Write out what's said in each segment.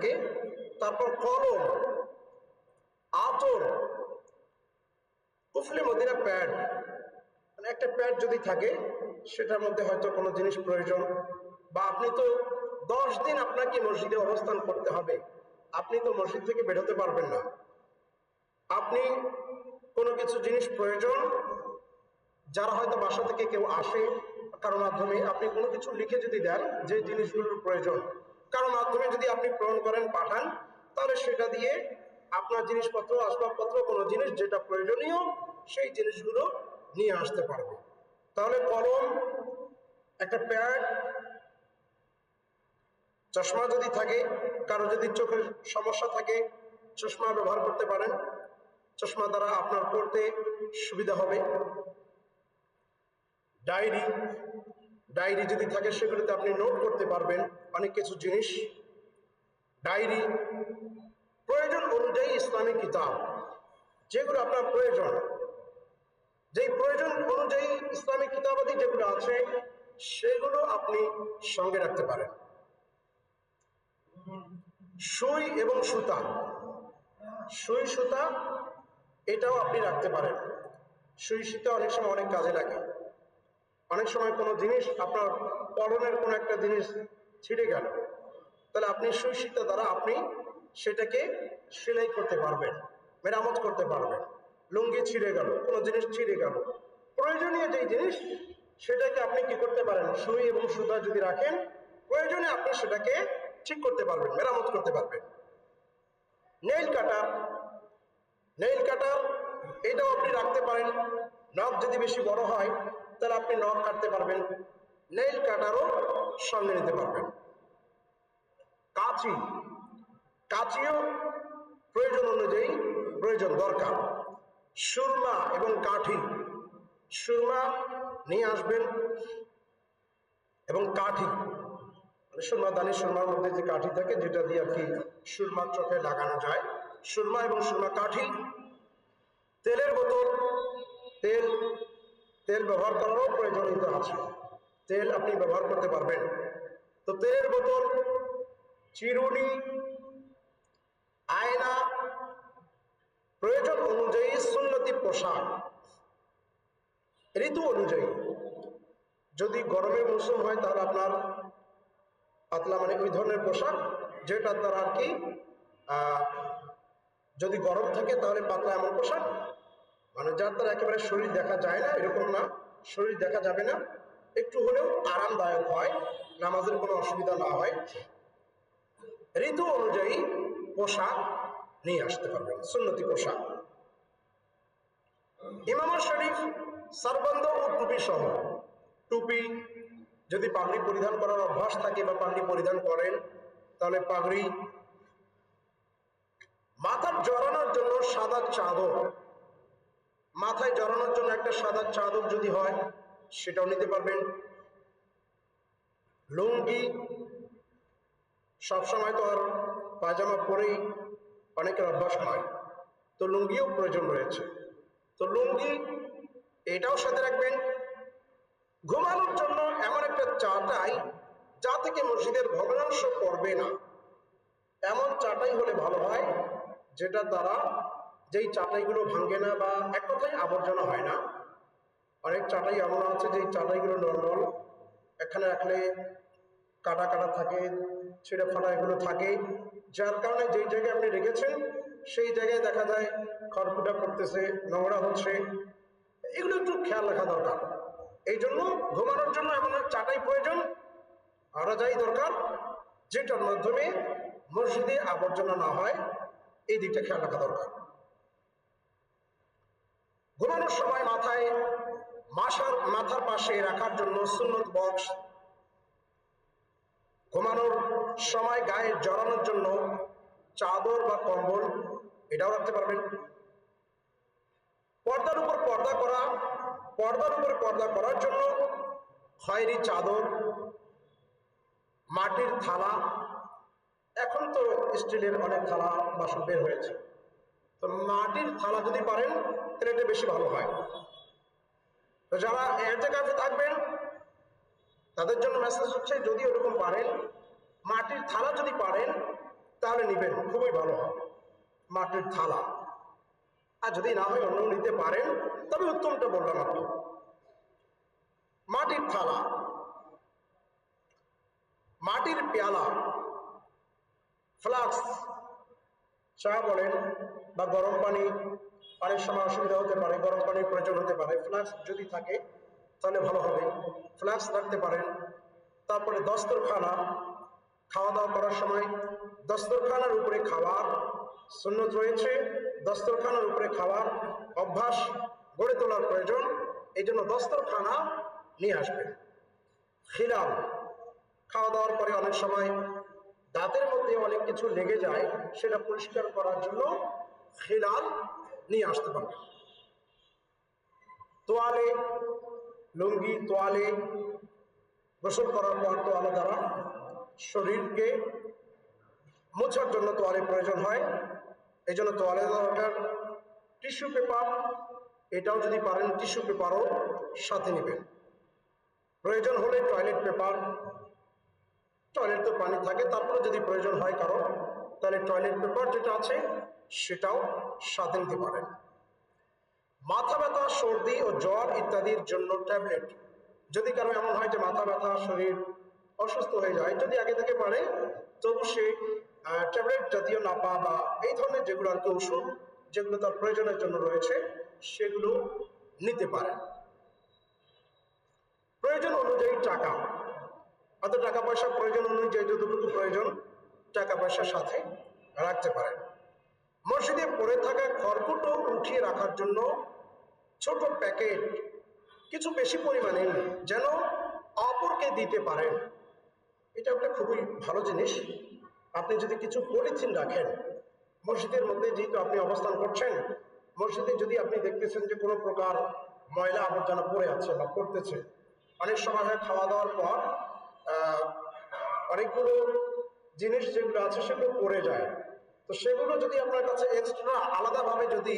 থাকে, তারপর কলম আতর কুফলি মদিনা প্যাড। মানে একটা প্যাড যদি থাকে, সেটার মধ্যে হয়তো কোনো জিনিস প্রয়োজন। বা আপনি তো দশ দিন আপনাকে মসজিদে অবস্থান করতে হবে। আপনি তো মসজিদ থেকে বেরোতে পারবেন না। আপনি কোনো কিছু জিনিস প্রয়োজন, যারা হয়তো বাসা থেকে কেউ আসে, কারও মাধ্যমে, আপনি কোনো কিছু লিখে যদি দেন, যে জিনিসগুলোর প্রয়োজন কারও মাধ্যমে যদি আপনি প্রেরণ করেন, পাঠান, তাহলে সেটা দিয়ে আপনার জিনিসপত্র, আসবাবপত্র, কোনো জিনিস যেটা প্রয়োজনীয়, সেই জিনিসগুলো নিয়ে আসতে পারবে। তাহলে কলম, একটা প্যাড, চশমা যদি থাকে, কারও যদি চোখের সমস্যা থাকে, চশমা ব্যবহার করতে পারেন। চশমা দ্বারা আপনার পড়তে সুবিধা হবে। ডায়েরি ডায়েরি যদি থাকে, সেগুলোতে আপনি নোট করতে পারবেন অনেক কিছু জিনিস। ডায়েরি প্রয়োজন অনুযায়ী ইসলামিক কিতাব, যেগুলো আপনার প্রয়োজন। যেই প্রয়োজন অনুযায়ী ইসলামিক কিতাবাদি যেগুলো আছে, সেগুলো আপনি সঙ্গে রাখতে পারেন। সুই এবং সুতা, সুই সুতা এটাও আপনি রাখতে পারেন। সুই সুতা অনেক সময় অনেক কাজে লাগে। অনেক সময় কোনো জিনিস আপনার পরনের কোনো একটা জিনিস ছিঁড়ে গেল। তাহলে আপনি সুই সুতা দ্বারা আপনি সেটাকে সেলাই করতে পারবেন, মেরামত করতে পারবেন। লুঙ্গি ছিঁড়ে গেল, কোনো জিনিস ছিঁড়ে গেল। প্রয়োজনীয় যেই জিনিস, সেটাকে আপনি কি করতে পারেন? সুই এবং সুতা যদি রাখেন, প্রয়োজনে আপনি সেটাকে ঠিক করতে পারবেন, মেরামত করতে পারবেন। নেইল কাটার নেইল কাটার, এটাও আপনি রাখতে পারেন। নখ যদি বেশি বড় হয় তাহলে আপনি নখ কাটতে পারবেন নেইল কাটারও সঙ্গে নিতে পারবেন। কাঁচি, কাঁচিও প্রয়োজন অনুযায়ী প্রয়োজন দরকার। সুরমা এবং কাঠি, সুরমা নিয়ে আসবেন এবং কাঠি। মানে সুরমা, দানি সুরমার মধ্যে যে কাঠি থাকে, যেটা দিয়ে আর কি সুরমার চোখে লাগানো যায়। সুরমা এবং সুরমা কাঠি, তেলের বোতল, তেল তেল ব্যবহার করারও প্রয়োজনীয়তা আছে। তেল আপনি ব্যবহার করতে পারবেন। তো তেলের বোতল, চিরুনি, আয়না, প্রয়োজন অনুযায়ী সুন্নতি পোশাক, ঋতু অনুযায়ী। যদি গরমের মৌসুম হয় তাহলে আপনার পাতলা মানে ওই ধরনের পোশাক, যেটার দ্বারা আর কি যদি গরম থাকে তাহলে পাতলা এমন পোশাক। মানে যার দ্বারা একেবারে শরীর দেখা যায় না, এরকম না, শরীর দেখা যাবে না, একটু হলেও আরামদায়ক হয়, নামাজের কোনো অসুবিধা না হয়। ঋতু অনুযায়ী পোশাক নিয়ে আসতে পারবেন, সুন্নতি পোশাক। ইমাম শরীফ, সারবন্ধ ও টুপি সহ, টুপি যদি পাগড়ি পরিধান করার অভ্যাস থাকে বা পাগড়ি পরিধান করেন, তাহলে পাগড়ি মাথার জড়ানোর জন্য সাদা চাদর মাথায় জড়ানোর জন্য একটা সাদা চাদর যদি হয়, সেটাও নিতে পারবেন। লুঙ্গি সবসময় তো আর পায়জামা পরেই অনেকের অভ্যাস হয়, তো লুঙ্গিও প্রয়োজন রয়েছে। তো লুঙ্গি, এটাও সাথে রাখবেন। ঘুমানোর জন্য এমন একটা চাটাই যা থেকে মসজিদের ভগ্নাংশ পড়বে না। এমন চাটাই হলে ভালো হয় যেটার দ্বারা যেই চাটাইগুলো ভাঙে না বা এক কথায় আবর্জনা হয় না, অনেক চাটাই এমন আছে যে চাটাইগুলো নর্মাল এখানে রাখলে কাটা কাটা থাকে, ছিঁড়ে ফাটা এগুলো থাকে। যার কারণে যেই জায়গায় আপনি রেখেছেন, সেই জায়গায় দেখা যায় খড়কুটা পড়তেছে, নোংরা হচ্ছে। এগুলো একটু খেয়াল রাখা দরকার। এই জন্য ঘুমানোর জন্য এমন চাটাই প্রয়োজন আরও যাই দরকার, যেটার মাধ্যমে মসজিদে আবর্জনা না হয়, এই দিকটা খেয়াল রাখা দরকার। ঘুমানোর সময় মাথায় মাসার মাথার পাশে রাখার জন্য সুন্নত বক্স ঘুমানোর সময় গায়ে জড়ানোর জন্য চাদর বা কম্বল এটাও রাখতে পারবেন। পর্দার উপর পর্দা করা, পর্দার উপর পর্দা করার জন্য খয়েরি চাদর, মাটির থালা। এখন তো স্টিলের অনেক থালা বাসন বের হয়েছে। মাটির থালা যদি পারেন, তাহলে এটা বেশি ভালো হয়। তো যারা এতে কাছে থাকবেন, তাদের জন্য মেসেজ হচ্ছে, যদি ওরকম পারেন, মাটির থালা যদি পারেন, তাহলে নিবেন, খুবই ভালো হবে মাটির থালা। আর যদি না হয় অন্য নিতে পারেন, তবে উত্তমটা বললাম আপনি। মাটির থালা। মাটির পেয়ালা। ফ্লাক্স। চা বলেন বা গরম পানি অনেক সময় অসুবিধা হতে পারে, গরম পানির প্রয়োজন হতে পারে ফ্লাক্স যদি থাকে, তাহলে ভালো হবে। ফ্লাক্স রাখতে পারেন। তারপরে দস্তরখানা খাওয়া দাওয়া করার সময় দস্তরখানার উপরে খাওয়ার সুন্নত রয়েছে। দস্তরখানার উপরে খাওয়ার অভ্যাস গড়ে তোলার প্রয়োজন। এই জন্য দস্তরখানা নিয়ে আসবেন। খিলাম খাওয়া দাওয়ার পরে অনেক সময় দাঁতের মধ্যে অনেক কিছু লেগে যায়, সেটা পরিষ্কার করার জন্য খিলাল নিয়ে আসতে পারবে। তোয়ালে, লুঙ্গি তোয়ালে গোসল করার পর তোয়ালে দ্বারা শরীরকে মোছার জন্য তোয়ালে প্রয়োজন হয়। এই জন্য তোয়ালে দরকার টিস্যু পেপার। এটাও যদি পারেন টিস্যু পেপারও সাথে নেবেন। প্রয়োজন হলে টয়লেট পেপার, টয়লেট তো পানি থাকে, তারপরে যদি প্রয়োজন হয় কারও তাহলে টয়লেট পেপার যেটা আছে, সেটাও সাথে নিতে পারেন। মাথা ব্যথা, সর্দি ও জ্বর ইত্যাদির জন্য ট্যাবলেট যদি কারও এমন হয় যে মাথা ব্যথা, শরীর অসুস্থ হয়ে যায়, যদি আগে থেকে পারে, তবু সে ট্যাবলেট জাতীয় নাপা বা এই ধরনের যেগুলো আর কি ওষুধ, যেগুলো তার প্রয়োজনের জন্য রয়েছে, সেগুলো নিতে পারে প্রয়োজন অনুযায়ী টাকা। অত টাকা পয়সা প্রয়োজন অনুযায়ী যতটুকু প্রয়োজন টাকা পয়সার সাথে রাখতে পারেন। মসজিদে পড়ে থাকা খড়কুটো উঠিয়ে রাখার জন্য ছোট প্যাকেট কিছু বেশি পরিমাণে যেন অপরকে দিতে পারেন। এটা একটা খুবই ভালো জিনিস। আপনি যদি কিছু পলিথিন রাখেন, মসজিদের মধ্যে যেহেতু আপনি অবস্থান করছেন, মসজিদে যদি আপনি দেখতেছেন যে কোনো প্রকার ময়লা আবর্জনা পড়ে আছে বা পড়তেছে, অনেক সময় হয় খাওয়া দাওয়ার পর অনেকগুলো জিনিস যেগুলো আছে সেগুলো পড়ে যায়। তো সেগুলো যদি আপনার কাছে এক্সট্রা আলাদাভাবে যদি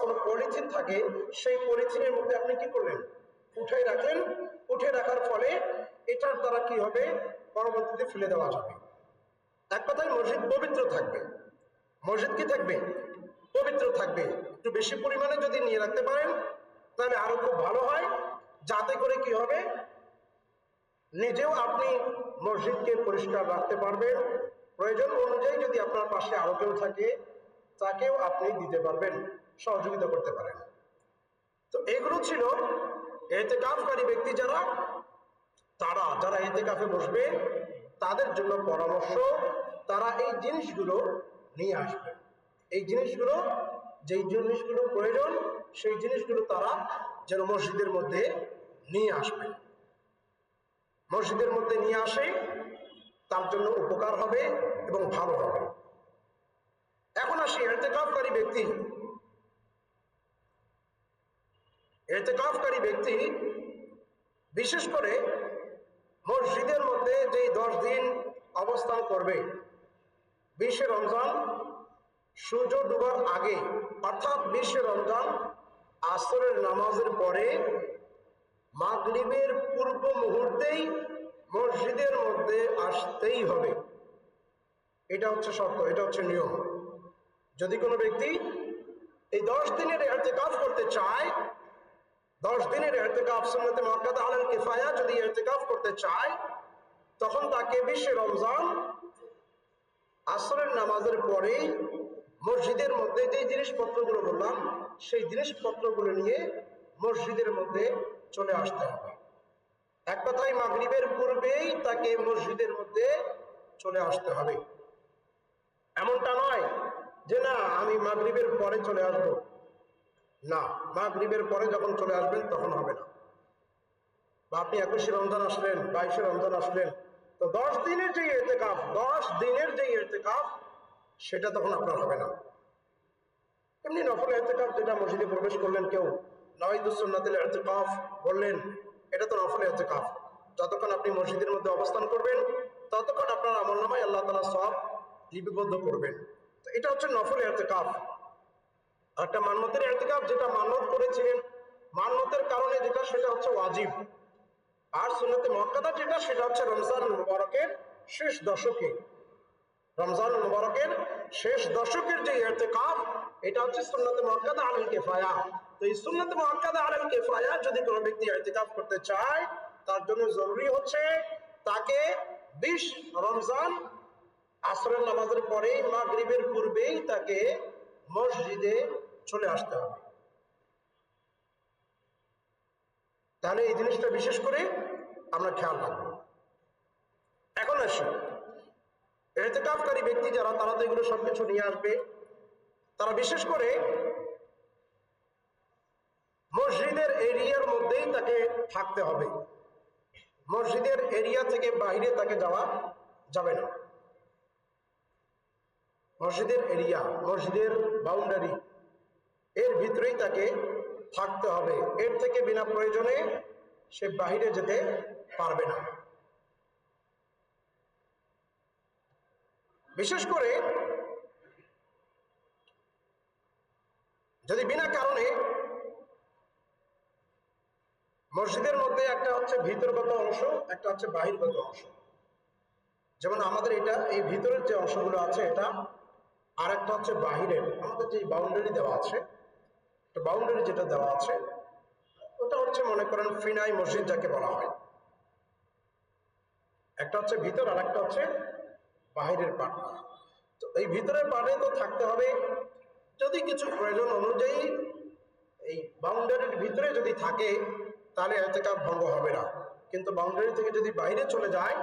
কোনো পলিথিন থাকে, সেই পলিথিনের মধ্যে আপনি কি করলেন? উঠাই রাখলেন। উঠে রাখার ফলে এটার দ্বারা কি হবে? পরবর্তীতে ফেলে দেওয়া যাবে। এক কথায় মসজিদ পবিত্র থাকবে। মসজিদ কি থাকবে? পবিত্র থাকবে। একটু বেশি পরিমাণে যদি নিয়ে রাখতে পারেন, তাহলে আরও খুব ভালো হয়। যাতে করে কি হবে? নিজেও আপনি মসজিদকে পরিষ্কার রাখতে পারবেন। প্রয়োজন অনুযায়ী যদি আপনার পাশে আরও কেউ থাকে, তাকেও আপনি দিতে পারবেন, সহযোগিতা করতে পারেন। তো এগুলো ছিল এতে কাজকারী ব্যক্তি যারা, তারা যারা এতে কাফে বসবে, তাদের জন্য পরামর্শ, তারা এই জিনিসগুলো নিয়ে আসবে। এই জিনিসগুলো, যেই জিনিসগুলো প্রয়োজন, সেই জিনিসগুলো তারা যেন মসজিদের মধ্যে নিয়ে আসবে। মসজিদের মধ্যে নিয়ে আসে, তার জন্য উপকার হবে এবং ভালো হবে। এখন আসি, এতেকাফকারী ব্যক্তি। এতেকাফকারী ব্যক্তি, বিশেষ করে মসজিদের মধ্যে যেই দশ দিন অবস্থান করবে, বিশে রমজান, সূর্য ডুবার আগে, অর্থাৎ বিশে রমজান, আসরের নামাজের পরে মাগরিবের পূর্ব মুহূর্তেই মসজিদের মধ্যে আসতেই হবে। এটা হচ্ছে শর্ত, এটা হচ্ছে নিয়ম। যদি কোনো ব্যক্তি এই দশ দিনের এতেকাফ করতে চায়, দশ দিনের এতেকাফ সুন্নতে মক্কাদা আলের কিফায়া যদি এতেকাফ করতে চায়, তখন তাকে বিশ্বে রমজান, আসরের নামাজের পরেই মসজিদের মধ্যে যে জিনিসপত্রগুলো বললাম, সেই জিনিসপত্রগুলো নিয়ে মসজিদের মধ্যে চলে আসতে হবে। এক কথায় মাগরিবের পূর্বেই তাকে মসজিদের মধ্যে চলে আসতে হবে। এমনটা নয় যে না, আমি মাগরিবের পরে চলে আসব। না, মাগরিবের পরে যখন চলে আসবেন তখন হবে না। বা আপনি একুশে রমজান আসলেন, বাইশে রমজান আসলেন, তো দশ দিনের যে এতেকাফ দশ দিনের যে এতেকাফ সেটা তখন আপনার হবে না। এমনি নফল এতেকাফ যেটা মসজিদে প্রবেশ করলেন কেউ নওয়াইদুসন্নাতিল এতেকাফ বললেন, এটা তো নফল এতেকাফ। যতক্ষণ আপনি মসজিদের মধ্যে অবস্থান করবেন, ততক্ষণ আপনার আমল নামায় আল্লাহ তালা সব লিপিবদ্ধ করবেন। তো এটা হচ্ছে নফল এতেকাফ। একটা মান্যতের এতেকাফ যেটা মান্যত করেছিলেন মান্যতের কারণে যেটা, সেটা হচ্ছে ওয়াজিব। আর সুন্নতে মক্কাদা যেটা, সেটা হচ্ছে রমজান মুবারকের শেষ দশকে। রমজান মুবারকের শেষ দশকের যে এতেকাফ, এটা হচ্ছে সুন্নাতে মুআক্কাদা আলাল কিফায়া। তো এই সুন্নাতে আলাল কিফায়া যদি কোনো ব্যক্তি করতে চায়, তার জন্য জরুরি হচ্ছে তাকে 20 রমজান নামাজের মাগরিবের পূর্বেই তাকে মসজিদে চলে আসতে হবে। তাহলে এই জিনিসটা বিশেষ করে আমরা খেয়াল রাখব। এখন আসি। এতেকাফকারী ব্যক্তি যারা, তারা তো এগুলো সবকিছু নিয়ে আসবে। তারা বিশেষ করে মসজিদের এরিয়ার মধ্যেই তাকে থাকতে হবে। মসজিদের এরিয়া থেকে বাইরে তাকে যাওয়া যাবে না। মসজিদের এরিয়া, মসজিদের বাউন্ডারি এর ভিতরেই তাকে থাকতে হবে। এর থেকে বিনা প্রয়োজনে সে বাহিরে যেতে পারবে না। বিশেষ করে যদি বিনা কারণে মসজিদের মধ্যে একটা হচ্ছে ভিতরগত অংশ, একটা হচ্ছে বাহিরগত অংশ। যেমন আমাদের এটা, এই ভিতরের যে অংশগুলো আছে, এটা আর একটা হচ্ছে বাহিরের। আমাদের যে বাউন্ডারি দেওয়া আছে বাউন্ডারি যেটা দেওয়া আছে, ওটা হচ্ছে মনে করেন ফিনাই মসজিদ যাকে বলা হয়। একটা হচ্ছে ভিতর আর একটা হচ্ছে বাহিরের পাট। তো এই ভিতরের পাটে তো থাকতে হবে, যদি কিছু প্রয়োজন অনুযায়ী এই বাউন্ডারির ভিতরে যদি থাকে তাহলে এতেকাপ ভঙ্গ হবে না। কিন্তু বাউন্ডারি থেকে যদি বাইরে চলে যায়,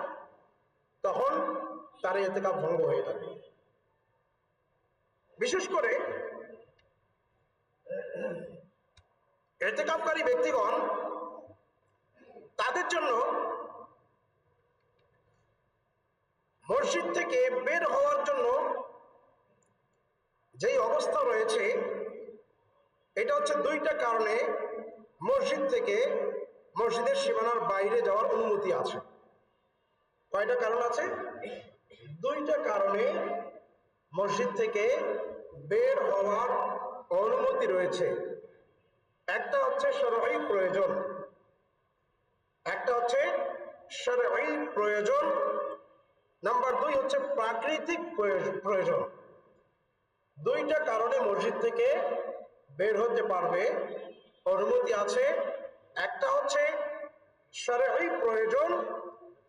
তখন তার এতেকাপ ভঙ্গ হয়ে যাবে। বিশেষ করে এতেকাপকারী ব্যক্তিগণ তাদের জন্য মসজিদ থেকে বের হওয়ার জন্য যেই অবস্থা রয়েছে, এটা হচ্ছে দুইটা কারণে মসজিদ থেকে মসজিদের সীমানার বাইরে যাওয়ার অনুমতি আছে। কয়টা কারণ আছে? দুইটা কারণে মসজিদ থেকে বের হওয়ার অনুমতি রয়েছে। একটা হচ্ছে সরকারি প্রয়োজন। একটা হচ্ছে সরকারি প্রয়োজন। নাম্বার দুই হচ্ছে প্রাকৃতিক প্রয়োজন। দুইটা কারণে মসজিদ থেকে বের হতে পারবে অনুমতি আছে। একটা হচ্ছে সরকারি প্রয়োজন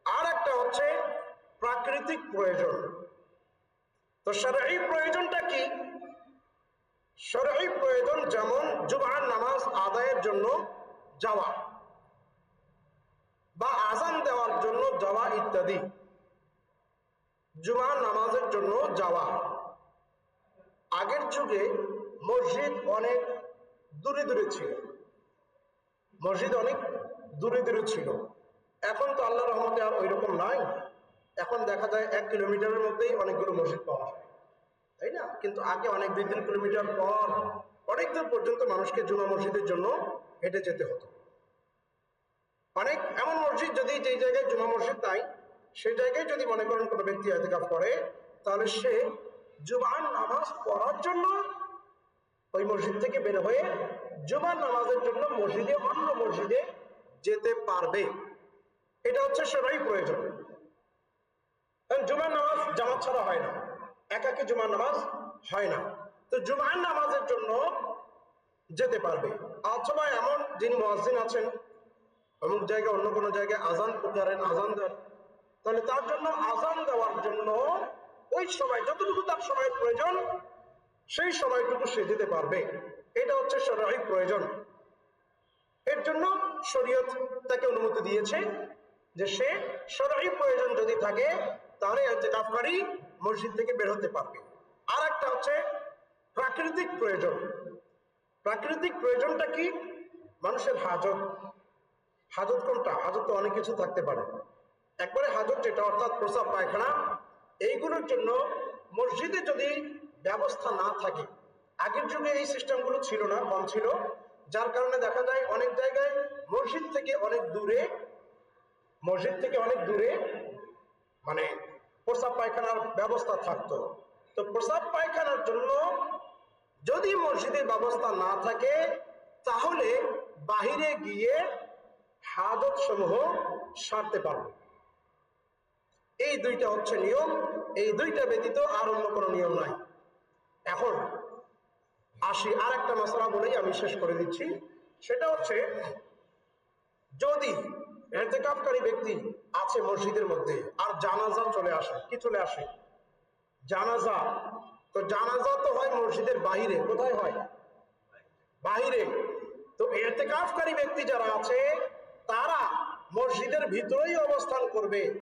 আর একটা হচ্ছে প্রাকৃতিক প্রয়োজন। তো সরকারি প্রয়োজনটা কি? সরকারি প্রয়োজন যেমন জুমার নামাজ আদায়ের জন্য যাওয়া বা আজান দেওয়ার জন্য যাওয়া ইত্যাদি। জুমার নামাজের জন্য যাওয়া। আগের যুগে মসজিদ অনেক দূরে দূরে ছিল। মসজিদ অনেক দূরে দূরে ছিল। এখন তো আল্লাহ রহমতে আর ওই রকম নাই। এখন দেখা যায় এক কিলোমিটারের মধ্যেই অনেকগুলো মসজিদ পাওয়া যায়। তাই না? কিন্তু আগে অনেক দুই তিন কিলোমিটার পর অনেক দূর পর্যন্ত মানুষকে জুমা মসজিদের জন্য হেঁটে যেতে হতো। অনেক এমন মসজিদ যদি যেই জায়গায় জুমা মসজিদ নাই, সেই জায়গায় যদি মনে করেন কোনো ব্যক্তি এতেকাফ করে, তাহলে সে জুমার নামাজ পড়ার জন্য ওই মসজিদ থেকে বের হয়ে জুমার নামাজের জন্য মসজিদে, অন্য মসজিদে যেতে পারবে। এটা হচ্ছে সেটাই প্রয়োজন। জুমার নামাজ জামাত ছাড়া হয় না। একাকে জুমার নামাজ হয় না। তো জুমার নামাজের জন্য যেতে পারবে। অথবা এমন যিনি মহাজিন আছেন, অমুক জায়গায় অন্য কোনো জায়গায় আজান করেন আজান দেন, তাহলে তার জন্য আজান দেওয়ার জন্য ওই সময়, যতটুকু তার সময়ের প্রয়োজন সেই সময়টুকু সে যেতে পারবে। এটা হচ্ছে সরাই প্রয়োজন। এর জন্য শরীয়ত তাকে অনুমতি দিয়েছে যে সে সরাই প্রয়োজন যদি থাকে, তাহলে এতেকাফকারী মসজিদ থেকে বের হতে পারবে। আর একটা হচ্ছে প্রাকৃতিক প্রয়োজন। প্রাকৃতিক প্রয়োজনটা কি? মানুষের হাজত। হাজত কোনটা? হাজত তো অনেক কিছু থাকতে পারে। একবারে হাজত যেটা, অর্থাৎ প্রসাব, পায়খানা, এইগুলোর জন্য মসজিদে যদি ব্যবস্থা না থাকে। আগের যুগে এই সিস্টেমগুলো ছিল না কম ছিল। যার কারণে দেখা যায় অনেক জায়গায় মসজিদ থেকে অনেক দূরে, মসজিদ থেকে অনেক দূরে মানে প্রসাব পায়খানার ব্যবস্থা থাকতো। তো প্রসাব পায়খানার জন্য যদি মসজিদের ব্যবস্থা না থাকে, তাহলে বাহিরে গিয়ে হাজত সমূহ সারতে পারবে। এই দুইটা হচ্ছে নিয়ম, এই দুইটা ব্যতীত আর অন্য কোনো নিয়ম নাই। এখন আসি আর একটা মশলা বলেই আমি শেষ করে দিচ্ছি। সেটা হচ্ছে, যদি এতেকাফকারী ব্যক্তি আছে মসজিদের মধ্যে, আর জানাজা চলে আসে, কি চলে আসে? জানাজা। তো জানাজা তো হয় মসজিদের বাহিরে, কোথায় হয়? বাহিরে। তো এতেকাফকারী ব্যক্তি যারা আছে, তারা মসজিদের ভিতরেই অবস্থান করবে।